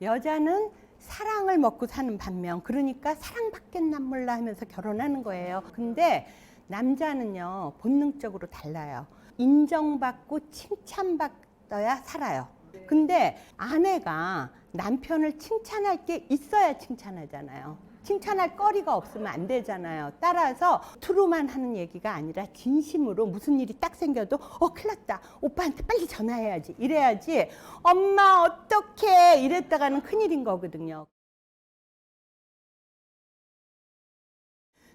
여자는 사랑을 먹고 사는 반면 그러니까 사랑받겠나 몰라 하면서 결혼하는 거예요. 근데 남자는요 본능적으로 달라요. 인정받고 칭찬받아야 살아요. 근데 아내가 남편을 칭찬할 게 있어야 칭찬하잖아요. 칭찬할 거리가 없으면 안 되잖아요. 따라서 투로만 하는 얘기가 아니라 진심으로 무슨 일이 딱 생겨도 어 큰일 났다. 오빠한테 빨리 전화해야지. 이래야지 엄마 어떡해 이랬다가는 큰일인 거거든요.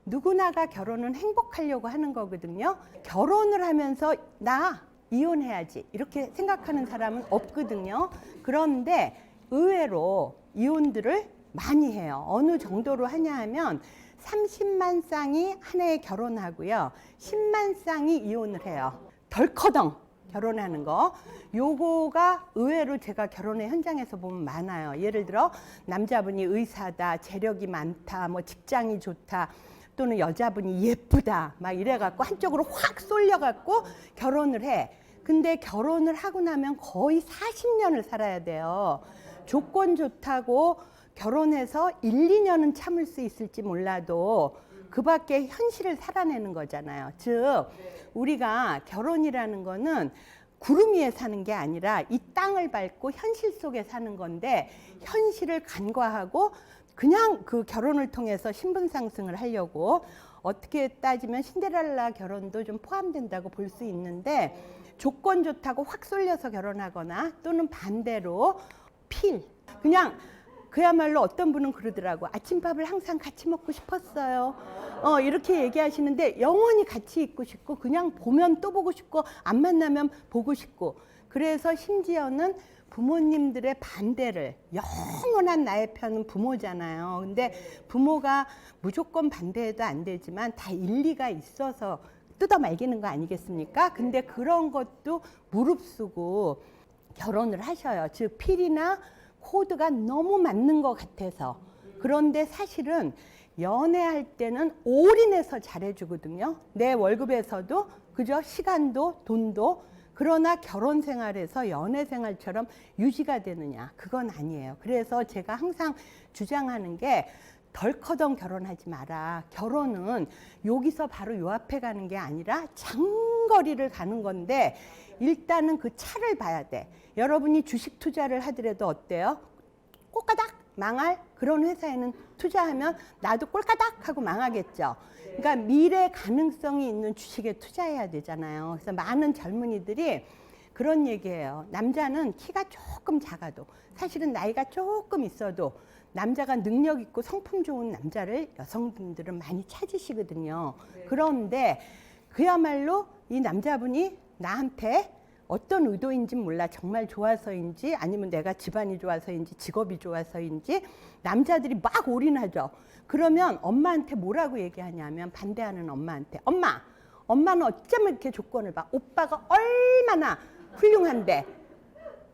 누구나가 결혼은 행복하려고 하는 거거든요. 결혼을 하면서 나 이혼해야지 이렇게 생각하는 사람은 없거든요. 그런데 의외로 이혼들을 많이 해요. 어느 정도로 하냐 하면 30만 쌍이 한 해에 결혼하고요. 10만 쌍이 이혼을 해요. 덜커덩 결혼하는 거. 요거가 의외로 제가 결혼의 현장에서 보면 많아요. 예를 들어 남자분이 의사다, 재력이 많다, 뭐 직장이 좋다. 또는 여자분이 예쁘다 막 이래갖고 한쪽으로 확 쏠려갖고 결혼을 해. 근데 결혼을 하고 나면 거의 40년을 살아야 돼요. 조건 좋다고 결혼해서 1, 2년은 참을 수 있을지 몰라도 그 밖에 현실을 살아내는 거잖아요. 즉, 우리가 결혼이라는 거는 구름 위에 사는 게 아니라 이 땅을 밟고 현실 속에 사는 건데 현실을 간과하고 그냥 그 결혼을 통해서 신분 상승을 하려고 어떻게 따지면 신데렐라 결혼도 좀 포함된다고 볼 수 있는데 조건 좋다고 확 쏠려서 결혼하거나 또는 반대로 필 그냥 그야말로 어떤 분은 그러더라고 아침밥을 항상 같이 먹고 싶었어요. 어 이렇게 얘기하시는데 영원히 같이 있고 싶고 그냥 보면 또 보고 싶고 안 만나면 보고 싶고 그래서 심지어는 부모님들의 반대를 영원한 나의 편은 부모잖아요. 근데 부모가 무조건 반대해도 안 되지만 다 일리가 있어서 뜯어 말기는 거 아니겠습니까? 근데 그런 것도 무릅쓰고 결혼을 하셔요. 즉 필이나 코드가 너무 맞는 것 같아서. 그런데 사실은 연애할 때는 올인해서 잘해주거든요. 내 월급에서도 그저 시간도 돈도 그러나 결혼 생활에서 연애 생활처럼 유지가 되느냐 그건 아니에요. 그래서 제가 항상 주장하는 게 덜커덩 결혼하지 마라. 결혼은 여기서 바로 요 앞에 가는 게 아니라 장거리를 가는 건데 일단은 그 차를 봐야 돼. 여러분이 주식 투자를 하더라도 어때요? 꼬까닥 망할 그런 회사에는 투자하면 나도 꼴까닥 하고 망하겠죠. 그러니까 미래 가능성이 있는 주식에 투자해야 되잖아요. 그래서 많은 젊은이들이 그런 얘기예요. 남자는 키가 조금 작아도 사실은 나이가 조금 있어도 남자가 능력 있고 성품 좋은 남자를 여성분들은 많이 찾으시거든요. 그런데 그야말로 이 남자분이 나한테 어떤 의도인지 몰라 정말 좋아서인지 아니면 내가 집안이 좋아서인지 직업이 좋아서인지 남자들이 막 올인하죠. 그러면 엄마한테 뭐라고 얘기하냐면 반대하는 엄마한테 엄마 엄마는 어쩌면 이렇게 조건을 봐 오빠가 얼마나 훌륭한데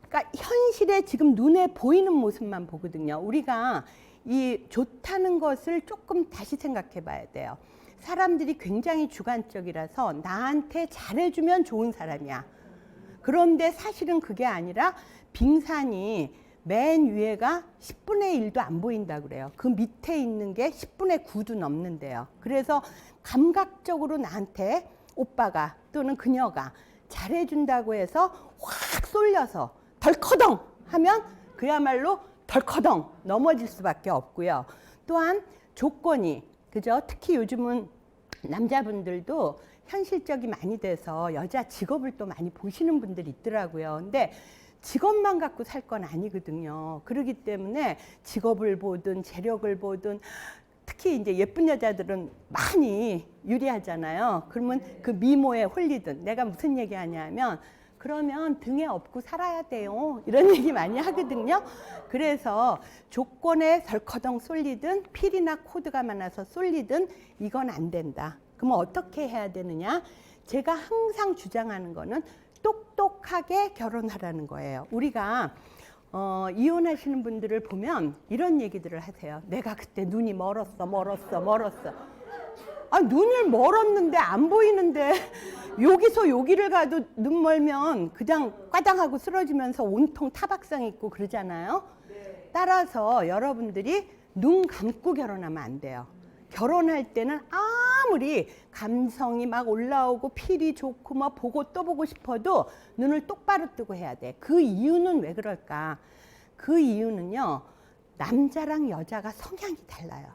그러니까 현실에 지금 눈에 보이는 모습만 보거든요. 우리가 이 좋다는 것을 조금 다시 생각해 봐야 돼요. 사람들이 굉장히 주관적이라서 나한테 잘해주면 좋은 사람이야. 그런데 사실은 그게 아니라 빙산이 맨 위에가 10분의 1도 안 보인다 그래요. 그 밑에 있는 게 10분의 9도 넘는데요. 그래서 감각적으로 나한테 오빠가 또는 그녀가 잘해준다고 해서 확 쏠려서 덜커덩 하면 그야말로 덜커덩 넘어질 수밖에 없고요. 또한 조건이 그죠? 특히 요즘은 남자분들도 현실적이 많이 돼서 여자 직업을 또 많이 보시는 분들이 있더라고요. 근데 직업만 갖고 살 건 아니거든요. 그렇기 때문에 직업을 보든 재력을 보든 특히 이제 예쁜 여자들은 많이 유리하잖아요. 그러면 그 미모에 홀리든 내가 무슨 얘기 하냐면 그러면 등에 업고 살아야 돼요. 이런 얘기 많이 하거든요. 그래서 조건에 덜커덩 쏠리든 필이나 코드가 많아서 쏠리든 이건 안 된다. 그러면 어떻게 해야 되느냐? 제가 항상 주장하는 거는 똑똑하게 결혼하라는 거예요. 우리가 어, 이혼하시는 분들을 보면 이런 얘기들을 하세요. 내가 그때 눈이 멀었어, 멀었어, 멀었어. 아, 눈을 멀었는데 안 보이는데 여기서 여기를 가도 눈 멀면 그냥 꽈당하고 쓰러지면서 온통 타박상 있고 그러잖아요. 따라서 여러분들이 눈 감고 결혼하면 안 돼요. 결혼할 때는 아무리 감성이 막 올라오고 필이 좋고 막 보고 또 보고 싶어도 눈을 똑바로 뜨고 해야 돼. 그 이유는 왜 그럴까? 그 이유는요. 남자랑 여자가 성향이 달라요.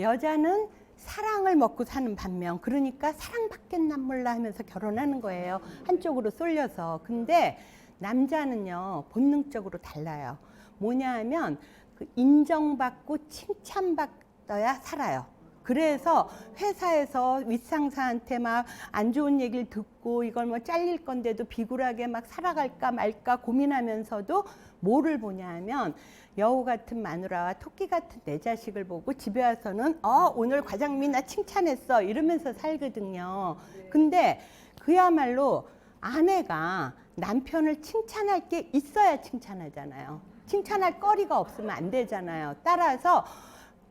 여자는 사랑을 먹고 사는 반면 그러니까 사랑받겠나 몰라 하면서 결혼하는 거예요. 한쪽으로 쏠려서. 근데 남자는요. 본능적으로 달라요. 뭐냐 하면 그 인정받고 칭찬받아야 살아요. 그래서 회사에서 윗상사한테 막 안 좋은 얘기를 듣고 이걸 뭐 잘릴 건데도 비굴하게 막 살아갈까 말까 고민하면서도 뭐를 보냐 하면 여우 같은 마누라와 토끼 같은 내 자식을 보고 집에 와서는 어 오늘 과장님 나 칭찬했어 이러면서 살거든요. 근데 그야말로 아내가 남편을 칭찬할 게 있어야 칭찬하잖아요. 칭찬할 거리가 없으면 안 되잖아요. 따라서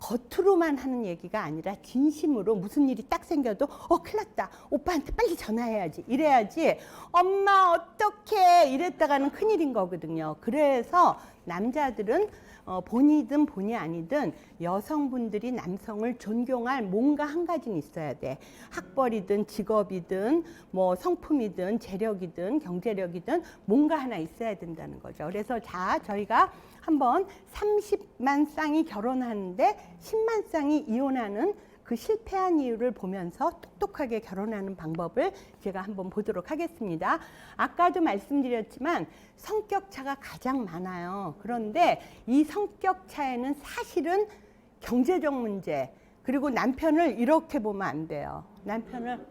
겉으로만 하는 얘기가 아니라 진심으로 무슨 일이 딱 생겨도 어 큰일 났다 오빠한테 빨리 전화해야지 이래야지 엄마 어떡해 이랬다가는 큰일인 거거든요 그래서 남자들은 어, 본이든 본이 아니든 여성분들이 남성을 존경할 뭔가 한 가지는 있어야 돼. 학벌이든 직업이든 뭐 성품이든 재력이든 경제력이든 뭔가 하나 있어야 된다는 거죠. 그래서 자, 저희가 한번 30만 쌍이 결혼하는데 10만 쌍이 이혼하는 그 실패한 이유를 보면서 똑똑하게 결혼하는 방법을 제가 한번 보도록 하겠습니다. 아까도 말씀드렸지만 성격 차가 가장 많아요. 그런데 이 성격 차에는 사실은 경제적 문제 그리고 남편을 이렇게 보면 안 돼요. 남편을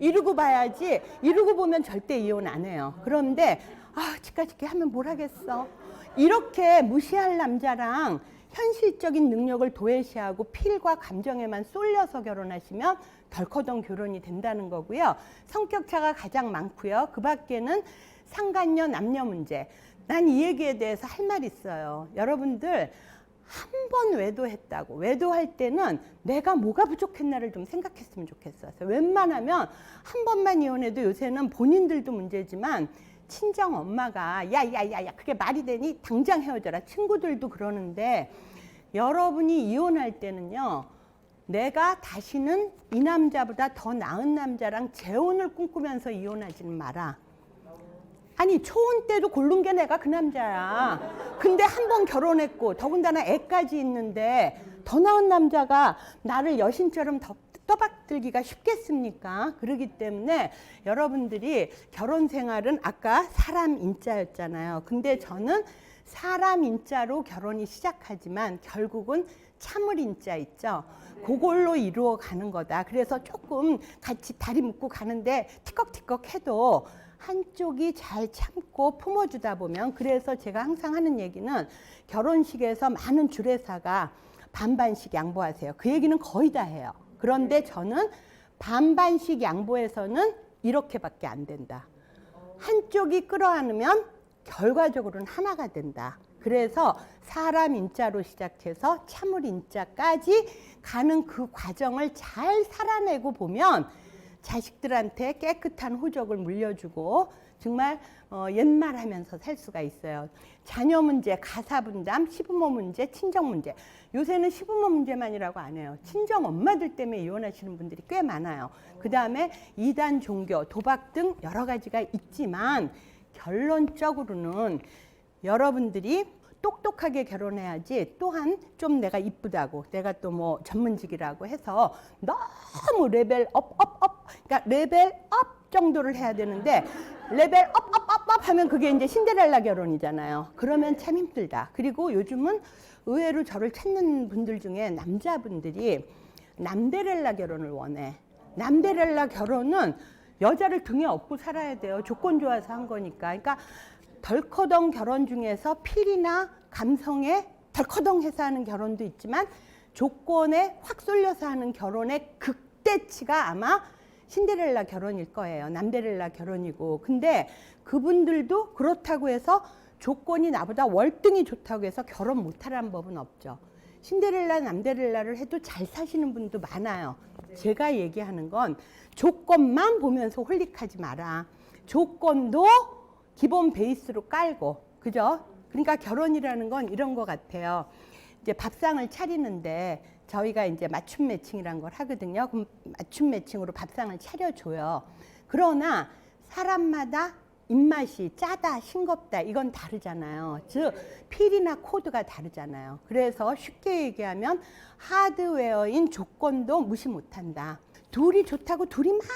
이루고 봐야지 이루고 보면 절대 이혼 안 해요. 그런데 아 치까치게 하면 뭘 하겠어. 이렇게 무시할 남자랑 현실적인 능력을 도외시하고 필과 감정에만 쏠려서 결혼하시면 덜커덩 결혼이 된다는 거고요. 성격차가 가장 많고요. 그 밖에는 상간녀 남녀 문제. 난 이 얘기에 대해서 할 말 있어요. 여러분들 한 번 외도했다고 외도할 때는 내가 뭐가 부족했나를 좀 생각했으면 좋겠어요. 웬만하면 한 번만 이혼해도 요새는 본인들도 문제지만 친정 엄마가 야야야야 그게 말이 되니? 당장 헤어져라. 친구들도 그러는데 여러분이 이혼할 때는요 내가 다시는 이 남자보다 더 나은 남자랑 재혼을 꿈꾸면서 이혼하지는 마라. 아니 초혼 때도 고른 게 내가 그 남자야. 근데 한 번 결혼했고 더군다나 애까지 있는데 더 나은 남자가 나를 여신처럼 더 떠받들기가 쉽겠습니까? 그러기 때문에 여러분들이 결혼 생활은 아까 사람 인자였잖아요. 근데 저는 사람 인자로 결혼이 시작하지만 결국은 참을 인자 있죠. 그걸로 이루어 가는 거다. 그래서 조금 같이 다리 묶고 가는데 티꺽티꺽 해도 한쪽이 잘 참고 품어주다 보면 그래서 제가 항상 하는 얘기는 결혼식에서 많은 주례사가 반반씩 양보하세요. 그 얘기는 거의 다 해요. 그런데 저는 반반씩 양보해서는 이렇게밖에 안 된다. 한쪽이 끌어안으면 결과적으로는 하나가 된다. 그래서 사람 인자로 시작해서 참을 인자까지 가는 그 과정을 잘 살아내고 보면 자식들한테 깨끗한 호적을 물려주고 정말 어, 옛말하면서 살 수가 있어요. 자녀 문제, 가사 분담, 시부모 문제, 친정 문제. 요새는 시부모 문제만이라고 안 해요. 친정 엄마들 때문에 이혼하시는 분들이 꽤 많아요. 그 다음에 이단 종교, 도박 등 여러 가지가 있지만 결론적으로는 여러분들이 똑똑하게 결혼해야지 또한 좀 내가 이쁘다고 내가 또 뭐 전문직이라고 해서 너무 레벨 업 업 업 그러니까 레벨 업 정도를 해야 되는데 레벨 업업업업 하면 그게 이제 신데렐라 결혼이잖아요. 그러면 참 힘들다. 그리고 요즘은 의외로 저를 찾는 분들 중에 남자분들이 남데렐라 결혼을 원해. 남데렐라 결혼은 여자를 등에 업고 살아야 돼요. 조건 좋아서 한 거니까. 그러니까 덜커덩 결혼 중에서 필이나 감성에 덜커덩해서 하는 결혼도 있지만 조건에 확 쏠려서 하는 결혼의 극대치가 아마 신데렐라 결혼일 거예요. 남데렐라 결혼이고. 근데 그분들도 그렇다고 해서 조건이 나보다 월등히 좋다고 해서 결혼 못하라는 법은 없죠. 신데렐라, 남데렐라를 해도 잘 사시는 분도 많아요. 제가 얘기하는 건 조건만 보면서 홀릭하지 마라. 조건도 기본 베이스로 깔고, 그죠? 그 그러니까 결혼이라는 건 이런 것 같아요. 이제 밥상을 차리는데 저희가 이제 맞춤 매칭이란 걸 하거든요. 그럼 맞춤 매칭으로 밥상을 차려줘요. 그러나 사람마다 입맛이 짜다, 싱겁다 이건 다르잖아요. 즉 필이나 코드가 다르잖아요. 그래서 쉽게 얘기하면 하드웨어인 조건도 무시 못한다. 둘이 좋다고 둘이 만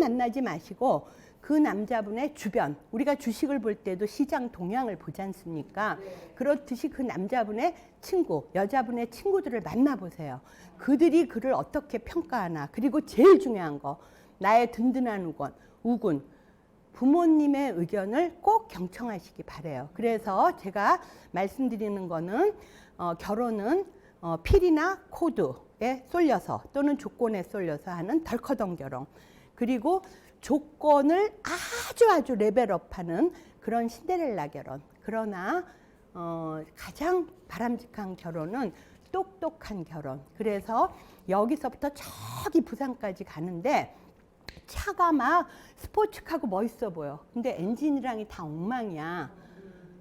만나지 마시고 그 남자분의 주변 우리가 주식을 볼 때도 시장 동향을 보지 않습니까? 그렇듯이 그 남자분의 친구, 여자분의 친구들을 만나보세요. 그들이 그를 어떻게 평가하나 그리고 제일 중요한 거 나의 든든한 우건, 우군 부모님의 의견을 꼭 경청하시기 바래요. 그래서 제가 말씀드리는 거는 어, 결혼은 어, 필이나 코드에 쏠려서 또는 조건에 쏠려서 하는 덜커덩 결혼 그리고 조건을 아주 아주 레벨업하는 그런 신데렐라 결혼. 그러나 어, 가장 바람직한 결혼은 똑똑한 결혼. 그래서 여기서부터 저기 부산까지 가는데 차가 막 스포츠카고 멋있어 보여. 근데 엔진이랑이 다 엉망이야.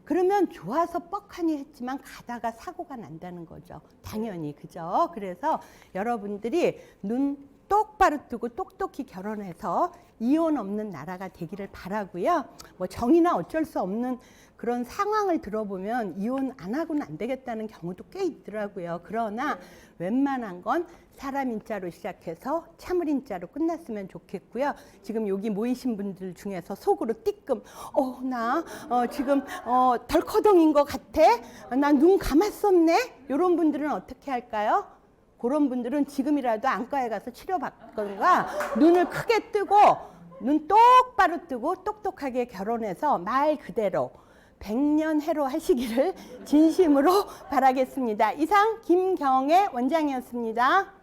그러면 좋아서 뻑하니 했지만 가다가 사고가 난다는 거죠. 당연히 그죠? 그래서 여러분들이 눈 똑바로 뜨고 똑똑히 결혼해서 이혼 없는 나라가 되기를 바라고요. 뭐 정이나 어쩔 수 없는 그런 상황을 들어보면 이혼 안 하고는 안 되겠다는 경우도 꽤 있더라고요. 그러나 웬만한 건 사람 인자로 시작해서 참을 인자로 끝났으면 좋겠고요. 지금 여기 모이신 분들 중에서 속으로 띠끔 어 나 어, 지금 어, 덜커덩인 것 같아. 나 눈 감았었네. 이런 분들은 어떻게 할까요? 그런 분들은 지금이라도 안과에 가서 치료받거나 눈을 크게 뜨고 눈 똑바로 뜨고 똑똑하게 결혼해서 말 그대로 백년 해로 하시기를 진심으로 바라겠습니다. 이상 김경애 원장이었습니다.